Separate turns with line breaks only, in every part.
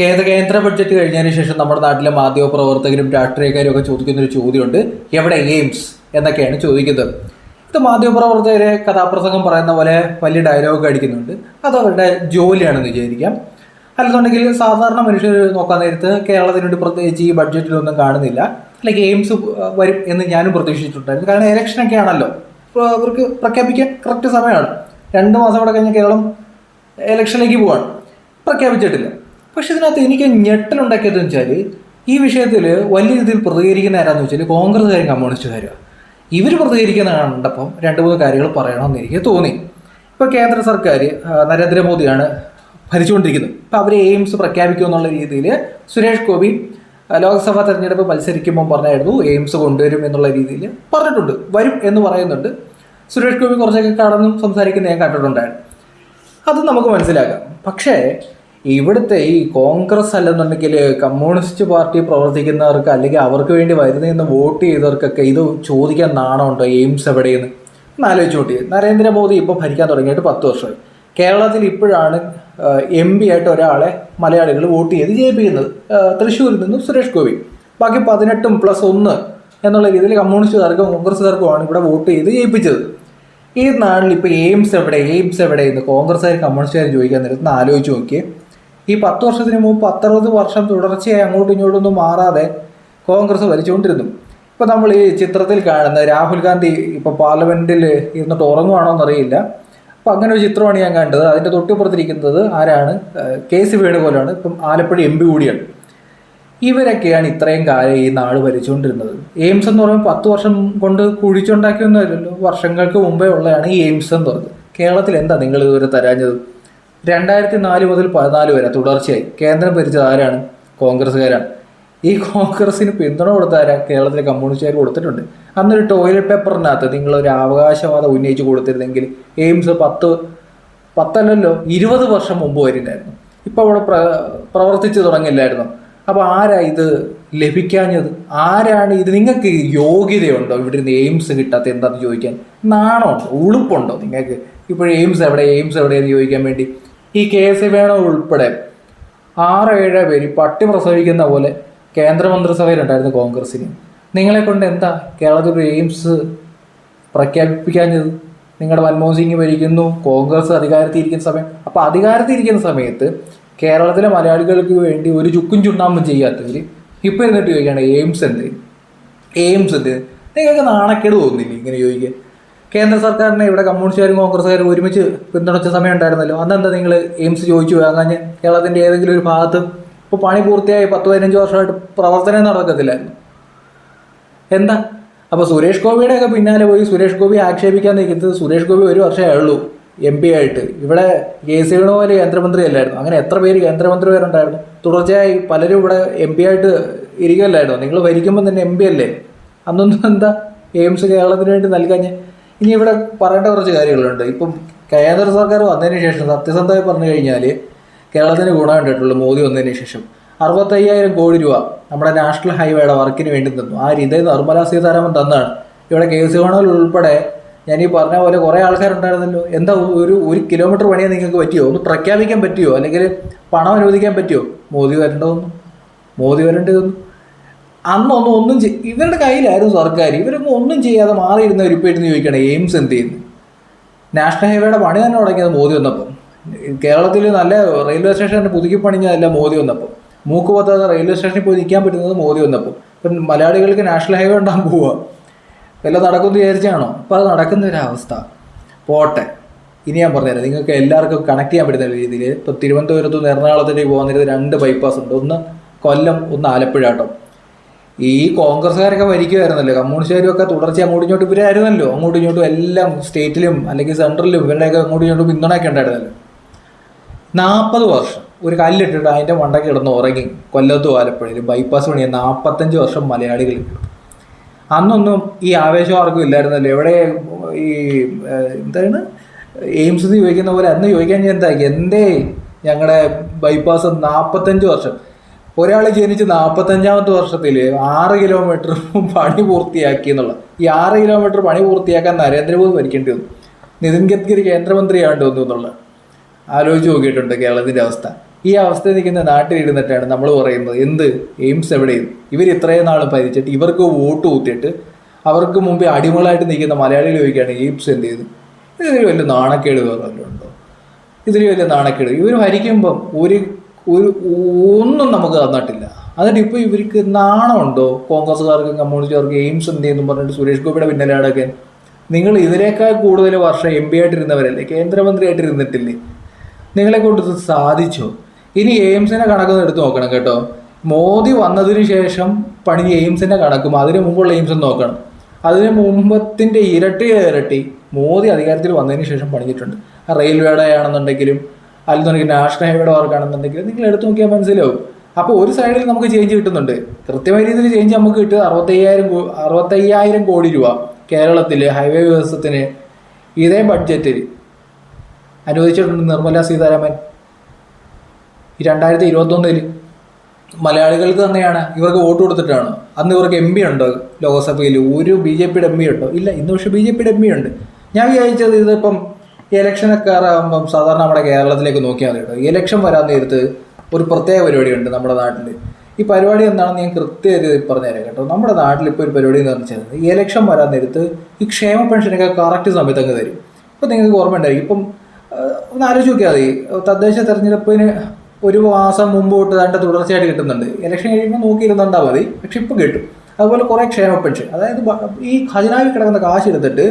കേന്ദ്ര കേന്ദ്ര ബഡ്ജറ്റ് കഴിഞ്ഞതിന് ശേഷം നമ്മുടെ നാട്ടിലെ മാധ്യമപ്രവർത്തകരും രാഷ്ട്രീയക്കാരും ഒക്കെ ചോദിക്കുന്ന ഒരു ചോദ്യമുണ്ട്. എവിടെ എയിംസ് എന്നൊക്കെയാണ് ചോദിക്കുന്നത്. ഇത് മാധ്യമപ്രവർത്തകരെ കഥാപ്രസംഗം പറയുന്ന പോലെ വലിയ ഡയലോഗ് അടിക്കുന്നുണ്ട്. അത് അവരുടെ ജോലിയാണെന്ന് വിചാരിക്കാം. അല്ലെന്നുണ്ടെങ്കിൽ സാധാരണ മനുഷ്യർ നോക്കാൻ നേരത്ത് കേരളത്തിന് വേണ്ടി പ്രത്യേകിച്ച് ഈ ബഡ്ജറ്റിലൊന്നും കാണുന്നില്ല. അല്ലെങ്കിൽ എയിംസ് വരും എന്ന് ഞാനും പ്രതീക്ഷിച്ചിട്ടുണ്ടായിരുന്നു. കാരണം ഇലക്ഷനൊക്കെ ആണല്ലോ. അവർക്ക് പ്രഖ്യാപിക്കാൻ കറക്റ്റ് സമയമാണ്. രണ്ട് മാസം കൂടെ കഴിഞ്ഞ് കേരളം ഇലക്ഷനിലേക്ക് പോവാണ്. പ്രഖ്യാപിച്ചിട്ടില്ല. പക്ഷെ ഇതിനകത്ത് എനിക്ക് ഞെട്ടലുണ്ടാക്കിയതെന്ന് വെച്ചാൽ ഈ വിഷയത്തിൽ വലിയ രീതിയിൽ പ്രതികരിക്കുന്ന ആരാന്ന് വെച്ചാൽ കോൺഗ്രസ്സുകാരും കമ്മ്യൂണിസ്റ്റുകാരും ഇവർ പ്രതികരിക്കുന്ന കണ്ടപ്പം രണ്ട് മൂന്ന് കാര്യങ്ങൾ പറയണമെന്ന് എനിക്ക് തോന്നി. ഇപ്പോൾ കേന്ദ്ര സർക്കാർ നരേന്ദ്രമോദിയാണ് ഭരിച്ചുകൊണ്ടിരിക്കുന്നത്. അപ്പോൾ അവർ എയിംസ് പ്രഖ്യാപിക്കും എന്നുള്ള രീതിയിൽ സുരേഷ് ഗോപി ലോക്സഭാ തെരഞ്ഞെടുപ്പ് മത്സരിക്കുമ്പോൾ പറഞ്ഞായിരുന്നു എയിംസ് കൊണ്ടുവരും എന്നുള്ള രീതിയിൽ പറഞ്ഞിട്ടുണ്ട്. വരും എന്ന് പറയുന്നുണ്ട്. സുരേഷ് ഗോപി കുറച്ചൊക്കെ കടന്നും സംസാരിക്കുന്ന ഞാൻ കണ്ടിട്ടുണ്ടായിരുന്നു അത് നമുക്ക് മനസ്സിലാക്കാം. പക്ഷേ ഇവിടുത്തെ ഈ കോൺഗ്രസ് അല്ലെന്നുണ്ടെങ്കിൽ കമ്മ്യൂണിസ്റ്റ് പാർട്ടി പ്രവർത്തിക്കുന്നവർക്ക് അല്ലെങ്കിൽ അവർക്ക് വേണ്ടി വരുന്നതെന്ന് വോട്ട് ചെയ്തവർക്കൊക്കെ ഇത് ചോദിക്കാൻ നാണമുണ്ടോ എയിംസ് എവിടെയെന്ന്? ഒന്ന് ആലോചിച്ച് നോക്കി. നരേന്ദ്രമോദി ഇപ്പോൾ ഭരിക്കാൻ തുടങ്ങിയിട്ട് പത്ത് വർഷമായി. കേരളത്തിൽ ഇപ്പോഴാണ് എം പി ആയിട്ട് ഒരാളെ മലയാളികൾ വോട്ട് ചെയ്ത് ജയിപ്പിക്കുന്നത്. തൃശ്ശൂരിൽ നിന്നും സുരേഷ് ഗോപി. ബാക്കി പതിനെട്ടും പ്ലസ് ഒന്ന് എന്നുള്ള രീതിയിൽ കമ്മ്യൂണിസ്റ്റുകാർക്കും കോൺഗ്രസ്സുകാർക്കുമാണ് ഇവിടെ വോട്ട് ചെയ്ത് ജയിപ്പിച്ചത്. ഈ നാട്ടിൽ ഇപ്പോൾ എയിംസ് എവിടെ എയിംസ് എവിടെ എന്ന് കോൺഗ്രസ്സുകാർ കമ്മ്യൂണിസ്റ്റുകാർ ചോദിക്കാൻ നേരത്ത് ഒന്ന് ആലോചിച്ച് നോക്കിയേ. ഈ പത്ത് വർഷത്തിന് മുമ്പ് പത്തറുപത് വർഷം തുടർച്ചയായി അങ്ങോട്ടും ഇങ്ങോട്ടൊന്നും മാറാതെ കോൺഗ്രസ് ഭരിച്ചുകൊണ്ടിരുന്നു. ഇപ്പോൾ നമ്മൾ ഈ ചിത്രത്തിൽ കാണുന്ന രാഹുൽ ഗാന്ധി ഇപ്പോൾ പാർലമെന്റിൽ ഇരുന്നിട്ട് ഉറങ്ങുവാണോ എന്നറിയില്ല. അപ്പോൾ അങ്ങനെ ഒരു ചിത്രമാണ് ഞാൻ കണ്ടത്. അതിന്റെ തൊട്ടിപ്പുറത്തിരിക്കുന്നത് ആരാണ്? കെ സി വേണുഗോപാലാണ് ഇപ്പം ആലപ്പുഴ എം പി കൂടിയാണ്. ഇവരൊക്കെയാണ് ഇത്രയും കാലം ഈ നാട് ഭരിച്ചുകൊണ്ടിരുന്നത്. എയിംസ് എന്ന് പറയുമ്പോൾ പത്ത് വർഷം കൊണ്ട് കുഴിച്ചുണ്ടാക്കിയൊന്നുമല്ലല്ലോ. വർഷങ്ങൾക്ക് മുമ്പേ ഉള്ളതാണ് ഈ എയിംസ് എന്ന് പറയുന്നത് കേരളത്തിൽ എന്താ നിങ്ങൾ ഇതുവരെ തരാഞ്ഞത്? രണ്ടായിരത്തി നാല് മുതൽ പതിനാല് വരെ തുടർച്ചയായി. കേന്ദ്രം ഭരിച്ചത് ആരാണ്? കോൺഗ്രസ്സുകാരാണ്. ഈ കോൺഗ്രസിന് പിന്തുണ കൊടുത്ത ആരാ? കേരളത്തിലെ കമ്മ്യൂണിസ്റ്റുകാർ കൊടുത്തിട്ടുണ്ട്. അന്നൊരു ടോയ്ലറ്റ് പേപ്പറിനകത്ത് നിങ്ങളൊരു അവകാശവാദം ഉന്നയിച്ച് കൊടുത്തിരുന്നെങ്കിൽ എയിംസ് പത്ത് പത്തല്ലല്ലോ ഇരുപത് വർഷം മുമ്പ് വരില്ലായിരുന്നു ഇപ്പോൾ അവിടെ പ്ര പ്രവർത്തിച്ചു തുടങ്ങില്ലായിരുന്നു? അപ്പോൾ ആരാ ഇത് ലഭിക്കാഞ്ഞത്? ആരാണ് ഇത്? നിങ്ങൾക്ക് യോഗ്യതയുണ്ടോ? ഇവിടെ നിന്ന് എയിംസ് കിട്ടാത്ത എന്താണെന്ന് ചോദിക്കാൻ? നാണമുണ്ടോ? ഉളുപ്പുണ്ടോ നിങ്ങൾക്ക്? ഇപ്പോൾ എയിംസ് എവിടെ? എയിംസ് എവിടെയെന്ന് ചോദിക്കാൻ വേണ്ടി ഈ കെ എസ് വേണു ഉൾപ്പെടെ ആറ് ഏഴ് പേര് പട്ടി പ്രസവിക്കുന്ന പോലെ കേന്ദ്രമന്ത്രിസഭയിലുണ്ടായിരുന്നു കോൺഗ്രസ്സിന്. നിങ്ങളെ കൊണ്ട് എന്താ കേരളത്തിൽ എയിംസ് പ്രഖ്യാപിപ്പിക്കാഞ്ഞത്? നിങ്ങളുടെ മൻമോഹൻ സിംഗ് ഭരിക്കുന്നു കോൺഗ്രസ് അധികാരത്തിൽ ഇരിക്കുന്ന സമയം. അപ്പോൾ അധികാരത്തിൽ ഇരിക്കുന്ന സമയത്ത് കേരളത്തിലെ മലയാളികൾക്ക് വേണ്ടി ഒരു ചുക്കും ചുണ്ണാമ്പും ചെയ്യാത്തവർ ഇപ്പോൾ ഇരുന്നിട്ട് ചോദിക്കുകയാണ് എയിംസ് എന്ത്? എയിംസ് എന്ത്? നിങ്ങൾക്ക് നാണക്കേട് തോന്നുന്നില്ല ഇങ്ങനെ ചോദിക്കാൻ? കേന്ദ്ര സർക്കാരിനെ ഇവിടെ കമ്മ്യൂണിസ്റ്റുകാരും കോൺഗ്രസ്സുകാരും ഒരുമിച്ച് പിന്തുണച്ച സമയം ഉണ്ടായിരുന്നല്ലോ അന്നെന്താ നിങ്ങൾ എയിംസ് ചോദിച്ചു? വാങ്ങാഞ്ഞ് കേരളത്തിന്റെ ഏതെങ്കിലും ഒരു ഭാഗത്ത് ഇപ്പോൾ പണി പൂർത്തിയായി പത്ത് പതിനഞ്ച് വർഷമായിട്ട് പ്രവർത്തനം നടക്കത്തില്ലായിരുന്നു എന്താ? അപ്പോൾ സുരേഷ് ഗോപിയുടെ ഒക്കെ പിന്നാലെ പോയി സുരേഷ് ഗോപി ആക്ഷേപിക്കാൻ നിൽക്കുന്നത് സുരേഷ് ഗോപി ഒരു വർഷമേ ഉള്ളൂ എം പി ആയിട്ട്. ഇവിടെ കെ സി വേണുപോലെ കേന്ദ്രമന്ത്രി അല്ലായിരുന്നു അങ്ങനെ എത്ര പേര് കേന്ദ്രമന്ത്രി പേരുണ്ടായിരുന്നു തുടർച്ചയായി പലരും ഇവിടെ എം പി ആയിട്ട് ഇരിക്കുമല്ലായിരുന്നു നിങ്ങൾ ഭരിക്കുമ്പോൾ തന്നെ എം പി അല്ലേ? അന്നൊന്നും എന്താ? എയിംസ് കേരളത്തിന് വേണ്ടി നൽകാഞ്ഞ് ഇനി ഇവിടെ പറയേണ്ട കുറച്ച് കാര്യങ്ങളുണ്ട്. ഇപ്പം കേന്ദ്ര സർക്കാർ വന്നതിന് ശേഷം സത്യസന്ധമായി പറഞ്ഞു കഴിഞ്ഞാൽ കേരളത്തിന് ഗുണം കണ്ടിട്ടുള്ളൂ മോദി വന്നതിന് ശേഷം. അറുപത്തയ്യായിരം കോടി രൂപ നമ്മുടെ നാഷണൽ ഹൈവേയുടെ വർക്കിന് വേണ്ടി തന്നു. ആ രീതി നിർമ്മലാ സീതാരാമൻ തന്നാണ്. ഇവിടെ കെ സി വേണൽ ഉൾപ്പെടെ ഞാൻ ഈ പറഞ്ഞ പോലെ കുറേ ആൾക്കാരുണ്ടായിരുന്നല്ലോ. എന്താ ഒരു ഒരു കിലോമീറ്റർ പണിയാൻ നിങ്ങൾക്ക് പറ്റിയോ? ഒന്ന് പ്രഖ്യാപിക്കാൻ പറ്റിയോ? അല്ലെങ്കിൽ പണം അനുവദിക്കാൻ പറ്റിയോ? മോദി വരേണ്ടതൊന്നും. മോദി വരേണ്ടതൊന്നും. അന്നൊന്നും ഒന്നും ഇവരുടെ കയ്യിലായിരുന്നു സർക്കാർ. ഇവരൊന്നും ഒന്നും ചെയ്യാതെ മാറിയിരുന്നവർ ഇപ്പോൾ ഇരുന്ന് ചോദിക്കണം എയിംസ് എന്ത് ചെയ്യുന്നു? നാഷണൽ ഹൈവേയുടെ പണി തന്നെ തുടങ്ങിയത് മോദി വന്നപ്പം. കേരളത്തിൽ നല്ല റെയിൽവേ സ്റ്റേഷൻ പുതുക്കി പണിഞ്ഞതല്ല മോദി വന്നപ്പം. മൂക്ക് പത്താതെ റെയിൽവേ സ്റ്റേഷനിൽ പോയി നിൽക്കാൻ പറ്റുന്നത് മോദി വന്നപ്പം. ഇപ്പം മലയാളികൾക്ക് നാഷണൽ ഹൈവേ ഉണ്ടാകാൻ പോവുക വല്ലതും നടക്കുമെന്ന് വിചാരിച്ചാണോ? അപ്പോൾ അത് നടക്കുന്ന ഒരു അവസ്ഥ. പോട്ടെ. ഇനി ഞാൻ പറഞ്ഞുതരാം. നിങ്ങൾക്ക് എല്ലാവർക്കും കണക്ട് ചെയ്യാൻ പറ്റുന്ന രീതിയിൽ ഇപ്പോൾ തിരുവനന്തപുരത്ത് നിന്ന് എറണാകുളത്തേക്ക് പോകുന്ന രണ്ട് ബൈപ്പാസ് ഉണ്ട്. ഒന്ന് കൊല്ലം ഒന്ന് ആലപ്പുഴ കേട്ടോ. ഈ കോൺഗ്രസ്സുകാരൊക്കെ ഭരിക്കുമായിരുന്നല്ലോ കമ്മ്യൂണിസ്റ്റുകാരും ഒക്കെ തുടർച്ചയായി അങ്ങോട്ടും ഇങ്ങോട്ടും ഇവരായിരുന്നല്ലോ. അങ്ങോട്ടും ഇങ്ങോട്ടും എല്ലാം സ്റ്റേറ്റിലും അല്ലെങ്കിൽ സെൻട്രലിലും ഇവരുടെയൊക്കെ അങ്ങോട്ടും ഇങ്ങോട്ടും പിന്തുണയൊക്കെ ഉണ്ടായിരുന്നല്ലോ. നാൽപ്പത് വർഷം. ഒരു കല്ലിട്ടിട്ട് അതിന്റെ മണ്ടയ്ക്ക് കിടന്ന് ഉറങ്ങി. കൊല്ലത്തും ആലപ്പുഴയിലും ബൈപ്പാസ് പണിയ നാൽപ്പത്തഞ്ച് വർഷം മലയാളികൾ അന്നൊന്നും ഈ ആവേശം ആർക്കും ഇല്ലായിരുന്നല്ലോ. എവിടെ ഈ എന്താണ്? എയിംസ് ചോദിക്കുന്ന പോലെ അന്ന് ചോദിക്കാൻ ഞാൻ എന്താ എന്തേ? ഞങ്ങളുടെ ബൈപ്പാസ് നാൽപ്പത്തഞ്ച് വർഷം. ഒരാൾ ജനിച്ച് നാൽപ്പത്തഞ്ചാമത്തെ വർഷത്തിൽ ആറ് കിലോമീറ്റർ പണി പൂർത്തിയാക്കി എന്നുള്ള ഈ ആറ് കിലോമീറ്റർ പണി പൂർത്തിയാക്കാൻ നരേന്ദ്രമോദി ഭരിക്കേണ്ടി വന്നു. നിതിൻ ഗഡ്കരി കേന്ദ്രമന്ത്രിയാണ്ട് വന്നു എന്നുള്ള ആലോചിച്ച് നോക്കിയിട്ടുണ്ട് കേരളത്തിന്റെ അവസ്ഥ. ഈ അവസ്ഥയിൽ നിൽക്കുന്ന നാട്ടിലിരുന്നിട്ടാണ് നമ്മൾ പറയുന്നത് എന്ത് എയിംസ് എവിടെയും? ഇവർ ഇത്രയും നാൾ ഭരിച്ചിട്ട് ഇവർക്ക് വോട്ട് കൂത്തിയിട്ട് അവർക്ക് മുമ്പേ അടിമകളായിട്ട് നിൽക്കുന്ന മലയാളികൾ ചോദിക്കുകയാണ് എയിംസ് എന്ത് ചെയ്തു? ഇതിൽ വലിയ നാണക്കേട് വേറെ ഉണ്ടോ? ഇതിൽ വലിയ നാണക്കേട്. ഇവർ ഭരിക്കുമ്പം ഒരു ഒരു ഒന്നും നമുക്ക് തന്നിട്ടില്ല. എന്നിട്ട് ഇപ്പോൾ ഇവർക്ക് നാണമുണ്ടോ കോൺഗ്രസ്സുകാർക്കും കമ്മ്യൂണിസ്റ്റുകാർക്കും എയിംസ് എന്ത് ചെയ്യുന്നു പറഞ്ഞിട്ട് സുരേഷ് ഗോപിയുടെ പിന്നാലെ അടക്കാൻ നിങ്ങൾ ഇതിനേക്കാൾ കൂടുതൽ വർഷം എം പി ആയിട്ടിരുന്നവരല്ലേ? കേന്ദ്രമന്ത്രി ആയിട്ടിരുന്നിട്ടില്ലേ നിങ്ങളെ കൊണ്ട് ഇത് സാധിച്ചോ? ഇനി എയിംസിന്റെ കണക്കൊന്ന് എടുത്ത് നോക്കണം കേട്ടോ. മോദി വന്നതിന് ശേഷം പണി എയിംസിന്റെ കണക്കും അതിന് മുമ്പുള്ള എയിംസ് നോക്കണം. അതിന് മുമ്പത്തിന്റെ ഇരട്ടി ഇരട്ടി മോദി അധികാരത്തിൽ വന്നതിന് ശേഷം പണിഞ്ഞിട്ടുണ്ട്. റെയിൽവേയുടെ ആണെന്നുണ്ടെങ്കിലും അല്ലെന്നുണ്ടെങ്കിൽ നാഷണൽ ഹൈവേയുടെ വർക്കാണെന്നുണ്ടെങ്കിൽ നിങ്ങൾ എടുത്തു നോക്കിയാൽ മനസ്സിലാവും. അപ്പോൾ ഒരു സൈഡിൽ നമുക്ക് ചേഞ്ച് കിട്ടുന്നുണ്ട്. കൃത്യമായ രീതിയിൽ ചേഞ്ച് നമുക്ക് കിട്ടുക. അറുപത്തയ്യായിരം അറുപത്തയ്യായിരം കോടി രൂപ കേരളത്തിൽ ഹൈവേ വികസനത്തിന് ഇതേ ബഡ്ജറ്റിൽ അനുവദിച്ചിട്ടുണ്ട് നിർമ്മല സീതാരാമൻ. രണ്ടായിരത്തി ഇരുപത്തൊന്നിൽ മലയാളികൾക്ക് തന്നെയാണ് ഇവർക്ക് വോട്ട് കൊടുത്തിട്ടാണ്. അന്ന് ഇവർക്ക് എം പി ഉണ്ടോ ലോക്സഭയിൽ ഒരു ബി ജെ പിയുടെ എം പി ഉണ്ടോ? ഇല്ല ഇന്ന് പക്ഷേ ബി ജെ പിയുടെ എം പി ഉണ്ട്. ഞാൻ വിചാരിച്ചത് ഇതിപ്പം ഇലക്ഷനൊക്കെ ആകുമ്പം സാധാരണ നമ്മുടെ കേരളത്തിലേക്ക് നോക്കിയാൽ മതി കേട്ടോ. ഇലക്ഷൻ വരാൻ നേരത്ത് ഒരു പ്രത്യേക പരിപാടിയുണ്ട് നമ്മുടെ നാട്ടിൽ ഈ പരിപാടി എന്താണെന്ന് ഞാൻ കൃത്യമായിട്ട് പറഞ്ഞുതരാം കേട്ടോ. നമ്മുടെ നാട്ടിൽ ഇപ്പോൾ ഒരു പരിപാടി എന്ന് പറഞ്ഞാൽ ഈ ഇലക്ഷൻ വരാൻ നേരത്ത് ഈ ക്ഷേമ പെൻഷനൊക്കെ കറക്റ്റ് സമയത്ത് അങ്ങ് തരും. ഇപ്പം നിങ്ങൾക്ക് ഓർമ്മ ഉണ്ടായിരിക്കും ഇപ്പം ഒന്ന് ആലോചിച്ച് നോക്കിയാൽ മതി. തദ്ദേശ തെരഞ്ഞെടുപ്പിന് ഒരു മാസം മുമ്പ് തൊട്ട് അതിന്റെ തുടർച്ചയായിട്ട് കിട്ടുന്നുണ്ട്. ഇലക്ഷൻ കഴിയുമ്പോൾ നോക്കിയിരുന്നുണ്ടാൽ മതി. പക്ഷെ ഇപ്പം കിട്ടും. അതുപോലെ കുറേ ക്ഷേമ പെൻഷൻ അതായത് ഈ ഖജനാവിൽ കിടക്കുന്ന കാശ് എടുത്തിട്ട്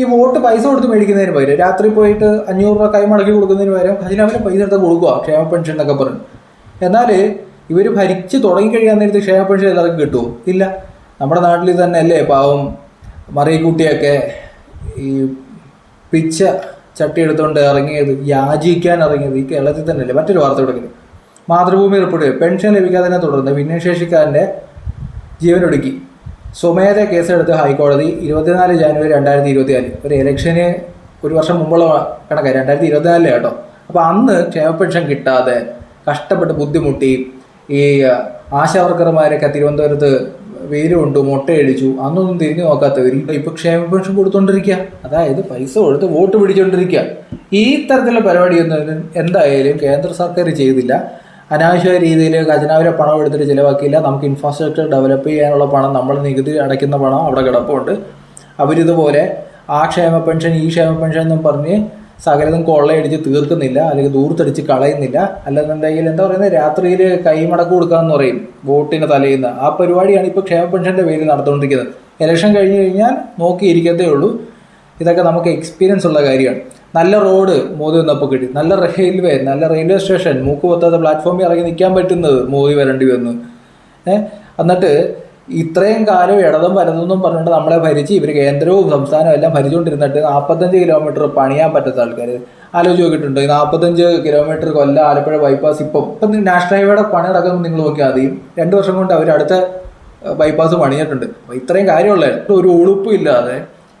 ഈ വോട്ട് പൈസ കൊടുത്ത് മേടിക്കുന്നതിന് പകരം രാത്രി പോയിട്ട് അഞ്ഞൂറ് രൂപ കൈ മടക്കി കൊടുക്കുന്നതിന് പകരം ഖജനാവിലെ പൈസ എടുത്ത് കൊടുക്കുക ക്ഷേമ പെൻഷൻ എന്നൊക്കെ പറഞ്ഞു. എന്നാൽ ഇവർ ഭരിച്ച് തുടങ്ങിക്കഴിയാൻ നേരത്തെ ക്ഷേമ പെൻഷൻ എല്ലാവർക്കും കിട്ടുമോ ഇല്ല. നമ്മുടെ നാട്ടിൽ തന്നെ അല്ലേ പാവം മറിയക്കുട്ടിയൊക്കെ ഈ പിച്ച ചട്ടി എടുത്തുകൊണ്ട് ഇറങ്ങിയത് യാചിക്കാൻ ഇറങ്ങിയത് ഈ കേരളത്തിൽ തന്നെ അല്ലേ മറ്റൊരു വാർത്ത കൊടുക്കുന്നത് മാതൃഭൂമി റിപ്പോർട്ട് പെൻഷൻ ലഭിക്കാതിനെ തുടർന്ന് ഭിന്നശേഷിക്കാരന്റെ ജീവനൊടുക്കി. സ്വമേധ കേസെടുത്ത് ഹൈക്കോടതി ഇരുപത്തിനാല് ജാനുവരി രണ്ടായിരത്തി ഇരുപത്തിനാല് ഒരു ഇലക്ഷന് ഒരു വർഷം മുമ്പുള്ള കണക്കായി രണ്ടായിരത്തി ഇരുപത്തിനാലിലെ കേട്ടോ. അപ്പോൾ അന്ന് ക്ഷേമ പെൻഷൻ കിട്ടാതെ കഷ്ടപ്പെട്ട് ബുദ്ധിമുട്ടി ഈ ആശാവർക്കർമാരൊക്കെ തിരുവനന്തപുരത്ത് വെയിൽ കൊണ്ടു മുട്ടയടിച്ചു അന്നൊന്നും തിരിഞ്ഞു നോക്കാത്തവർ ഇപ്പോൾ ക്ഷേമ പെൻഷൻ കൊടുത്തോണ്ടിരിക്കുക അതായത് പൈസ കൊടുത്ത് വോട്ട് പിടിച്ചുകൊണ്ടിരിക്കുക ഈ തരത്തിലുള്ള പരിപാടിയൊന്നും എന്തായാലും കേന്ദ്ര സർക്കാർ ചെയ്തില്ല. അനാവശ്യ രീതിയിൽ ഖജനാവിലെ പണം എടുത്തിട്ട് ചിലവാക്കിയില്ല. നമുക്ക് ഇൻഫ്രാസ്ട്രക്ചർ ഡെവലപ്പ് ചെയ്യാനുള്ള പണം നമ്മൾ നികുതി അടയ്ക്കുന്ന പണം അവിടെ കിടപ്പുണ്ട്. അവരിതുപോലെ ആ ക്ഷേമ പെൻഷൻ ഈ ക്ഷേമ പെൻഷൻ എന്നും പറഞ്ഞ് സകലതും കൊള്ളയടിച്ച് തീർക്കുന്നില്ല അല്ലെങ്കിൽ ദൂർത്തടിച്ച് കളയുന്നില്ല. അല്ലെന്നുണ്ടെങ്കിൽ എന്താ പറയുന്നത്? രാത്രിയിൽ കൈമടക്ക് കൊടുക്കാമെന്ന് പറയും വോട്ടിന് തലയുന്ന ആ പരിപാടിയാണ് ഇപ്പോൾ ക്ഷേമ പെൻഷന്റെ പേരിൽ നടന്നുകൊണ്ടിരിക്കുന്നത്. ഇലക്ഷൻ കഴിഞ്ഞ് കഴിഞ്ഞാൽ നോക്കിയിരിക്കത്തേ ഉള്ളൂ. ഇതൊക്കെ നമുക്ക് എക്സ്പീരിയൻസ് ഉള്ള കാര്യമാണ്. നല്ല റോഡ് മോദി വന്നപ്പോൾ കിട്ടി. നല്ല റെയിൽവേ നല്ല റെയിൽവേ സ്റ്റേഷൻ മൂക്ക് പൊത്താത്ത പ്ലാറ്റ്ഫോമിൽ ഇറങ്ങി നിൽക്കാൻ പറ്റുന്നത് മോദി വരേണ്ടി വന്നു. ഏഹ് എന്നിട്ട് ഇത്രയും കാലം ഇടതും വലതെന്നും പറഞ്ഞിട്ട് നമ്മളെ ഭരിച്ച് ഇവർ കേന്ദ്രവും സംസ്ഥാനവും എല്ലാം ഭരിച്ചുകൊണ്ടിരുന്നിട്ട് നാൽപ്പത്തഞ്ച് കിലോമീറ്റർ പണിയാൻ പറ്റാത്ത ആൾക്കാർ ആലോചിച്ച് നോക്കിയിട്ടുണ്ട്. ഈ നാൽപ്പത്തഞ്ച് കിലോമീറ്റർ കൊല്ലം ആലപ്പുഴ ബൈപ്പാസ് ഇപ്പം. ഇപ്പം നാഷണൽ ഹൈവേയുടെ പണി നടക്കുന്നത് നിങ്ങൾ നോക്കിയാൽ മതി. രണ്ട് വർഷം കൊണ്ട് അവർ അടുത്ത ബൈപ്പാസ് പണിഞ്ഞിട്ടുണ്ട്. അപ്പോൾ ഇത്രയും കാര്യമുള്ള ഒരു ഉളുപ്പും ഇല്ലാതെ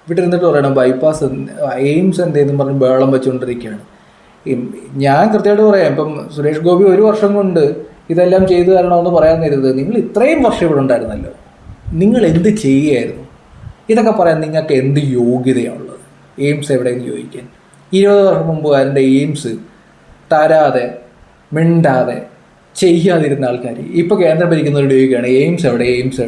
ഇവിടെ ഇരുന്നിട്ട് പറയണം ബൈപ്പാസ് എയിംസ് എന്തെന്നും പറഞ്ഞ് ബേളം വെച്ചുകൊണ്ടിരിക്കുകയാണ് ഞാൻ കൃത്യമായിട്ട് പറയാം ഇപ്പം സുരേഷ് ഗോപി ഒരു വർഷം കൊണ്ട് ഇതെല്ലാം ചെയ്തു തരണമെന്ന് പറയാൻ നേരത് നിങ്ങൾ ഇത്രയും വർഷം ഇവിടെ ഉണ്ടായിരുന്നല്ലോ. നിങ്ങൾ എന്ത് ചെയ്യുകയായിരുന്നു ഇതൊക്കെ പറയാൻ നിങ്ങൾക്ക് എന്ത് യോഗ്യതയാണുള്ളത്? എയിംസ് എവിടെയെന്ന് ചോദിക്കാൻ. ഇരുപത് വർഷം മുമ്പ് അതിന്റെ എയിംസ് തരാതെ മിണ്ടാതെ ചെയ്യാതിരുന്ന ആൾക്കാർ ഇപ്പോൾ കേന്ദ്രം ഭരിക്കുന്നവരോട് ചോദിക്കുകയാണ് എയിംസ് എവിടെ എയിംസ് എവിടെ?